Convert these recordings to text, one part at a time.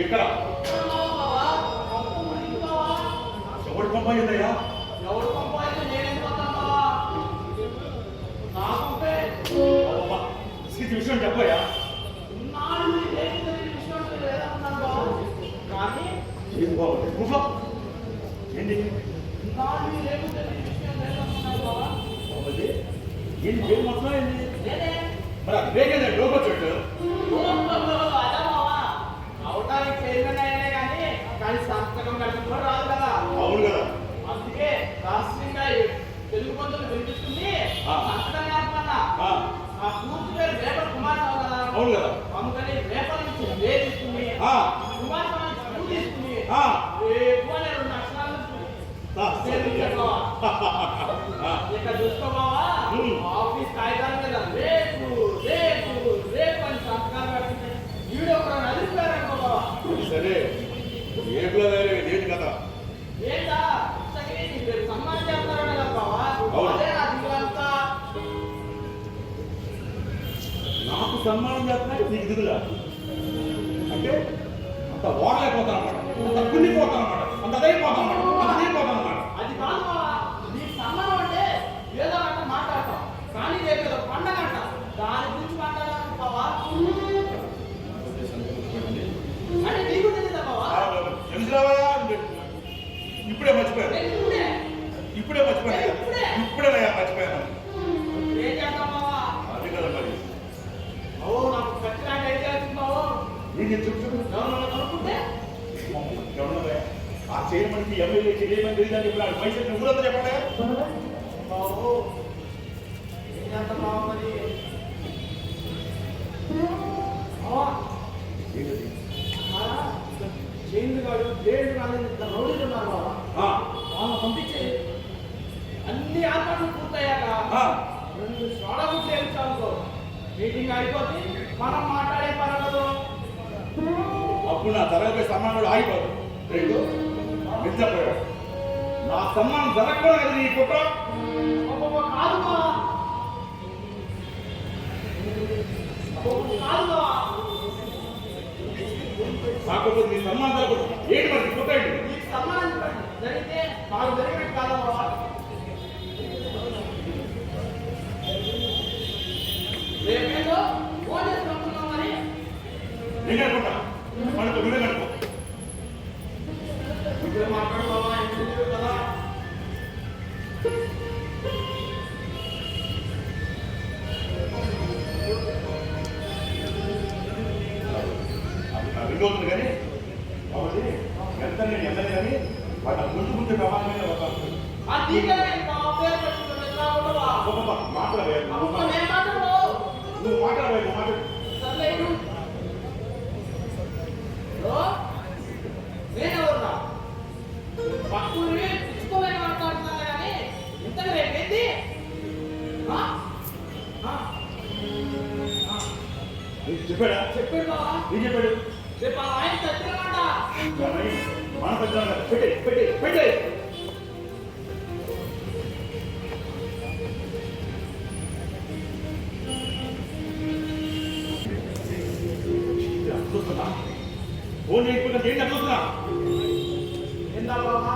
ఎక్కడ ఎవడు పంపయ్యిందయ్యా స్థితి విషయం చెప్పయ్యా. ఏం బాగుంది కూర్చో ఏంటి? బాగుంది ఏంటి ఏం మొత్తం ఏంటి మరి అది ఆ, ఇక చూసుకోవావా ఉమ్. ఆఫీస్ కాగితాల మీద రేపు రేపు రేపు అని సంతకాలు పెడుతుంటే వీడియో ఒక నదిలిపారనుకోవా సరే. ఏపులో వేరే ఏంటి కదా. ఏంటా ఇంతకీ నీ పేరు సన్మానం చేస్తారని కదా బావా. అదే నా దిగులంతా. నాకు సన్మానం చేస్తున్నాయి నీకు దిగులా? అంటే అంత ఓడలేకపోతాను అనమాట అంత కుళ్ళిపోతాను అనమాట అంత అదైపోతాను అనమాట అంత అదైపోతాను అనమాట అది కాదు బావా నీ సన్మానం అంటే ఏదో అంటే మాట్లాడతాం కానీ రేపు ఏదో పండగ అంట దాని గురించి మాట్లాడాలి బావా అంటే నీకు తెలియదా బావా తెలుసురావా ఇప్పుడే మర్చిపోయాను రేపు ఇప్పుడే ఇప్పుడే మర్చిపోయాను. ఇప్పుడే నేను మర్చిపోయాను. అది కదా మరి. నేను? ఆ ఎమ్మెల్యే చేయమని తెలియదని చెప్పినాడు పైసలు ఊరంతా చెప్పండి. బావా ఏంటది? జైలు కాలేదు ఇద్దరు రౌడీలు ఉన్నారు ఆ, వాళ్ళని పంపించే అన్ని ఏర్పాట్లు పూర్తయ్యాక రెండు సోడా గుడ్లు వేయించాలనుకో మీటింగ్ అయిపోతే మనం మాట్లాడే పర్వాలేదు అప్పుడు నా తరగతి సమ్మానం కూడా ఆగిపోదు రెండు నిద్రపోయాడు. నా సమ్మానం జరగకుండా కదా నీ కుట్ర కాకపోతే నీ సమ్మానం జరగదు ఏంటి మరి నీ కుట్ర ఏంటి? నీకు సన్మానం జరిగితే నాకు జరిగినట్టు కాదా నేను అనుకుంటా మనకు నువ్వే కనుకో అవుతుంది కానీ కాబట్టి ఎంత నేను ఎమ్మెల్యే కానీ వాళ్ళ ముందు ముందు ప్రమాణమైన ఒక నువ్వు మాట్లాడలేదు మాట్లాడు. నేనెవర్రా? పక్కూరి పిచ్చుకోలేని మాట్లాడుతున్నాను కానీ ఇంతకు. నీకు చెప్పాడా? చెప్పాడు బావా. నీకు చెప్పాడు? రేపు ఆయన చచ్చిపోమంట మన పెద్ద పెట్టి పెట్టి పెట్టి. ఫోన్ చేయకుండా ఏంటి ఏందా బావా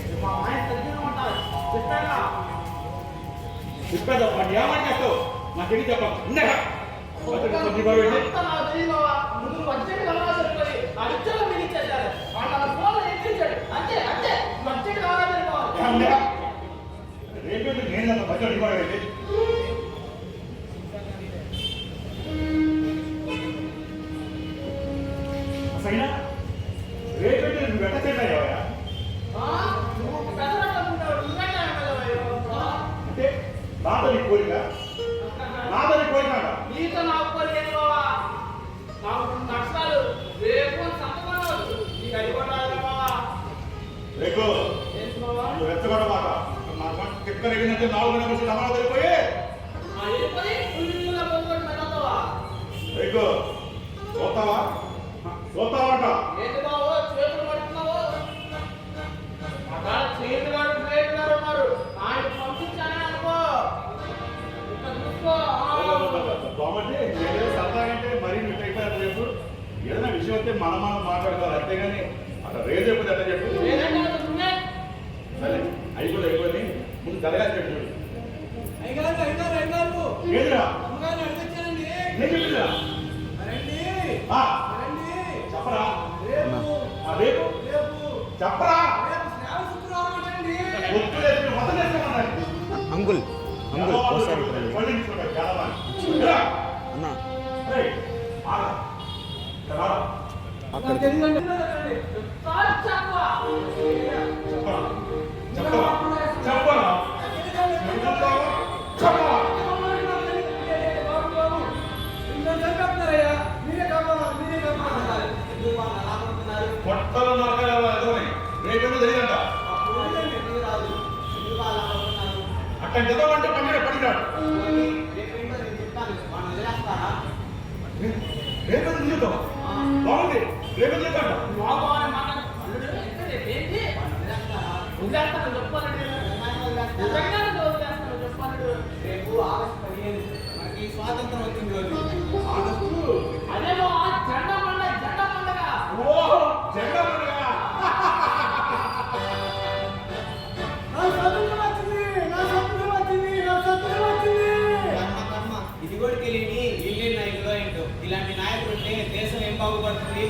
రేపు ఆ ఆయన చెప్పేదా వాడిని ఏమని చేస్తావు? తెలియదు బడ్జెట్ కావాలా నాకు తిక్క రెగినట్టు నాలుగు గంటల నుంచి నమ్మకం తెలిపోయి చూస్తావా? వస్తే మనం మనం మాట్లాడుకోవాలి. అంతేగాని అక్కడ రేజ్ అయిపోతే అట్లా చెప్పు. సరే అయిపోయింది అయిపోయింది. ముందు జరగాలి చెప్పు అయ్యగారు అయ్యగారు పొట్టలో నరకాలి ఎదవని రేపేమో తెలియదంట అక్కడ చదవాలంటే పండిన పడినాడు రేపేదో నిలుద్దాం రేపు ఆగస్టు పదిహేను మనకి స్వాతంత్రం వచ్చింది రోజు ఆగస్టు అదేమో జెండా పండుగ జెండా పండుగ ఓ జెండా పండుగ ఇది కూడా తెలియని ఇల్లు నాయకులో ఏంటో ఇలాంటి నాయకులు ఉంటే దేశం ఏం బాగుపడుతుంది?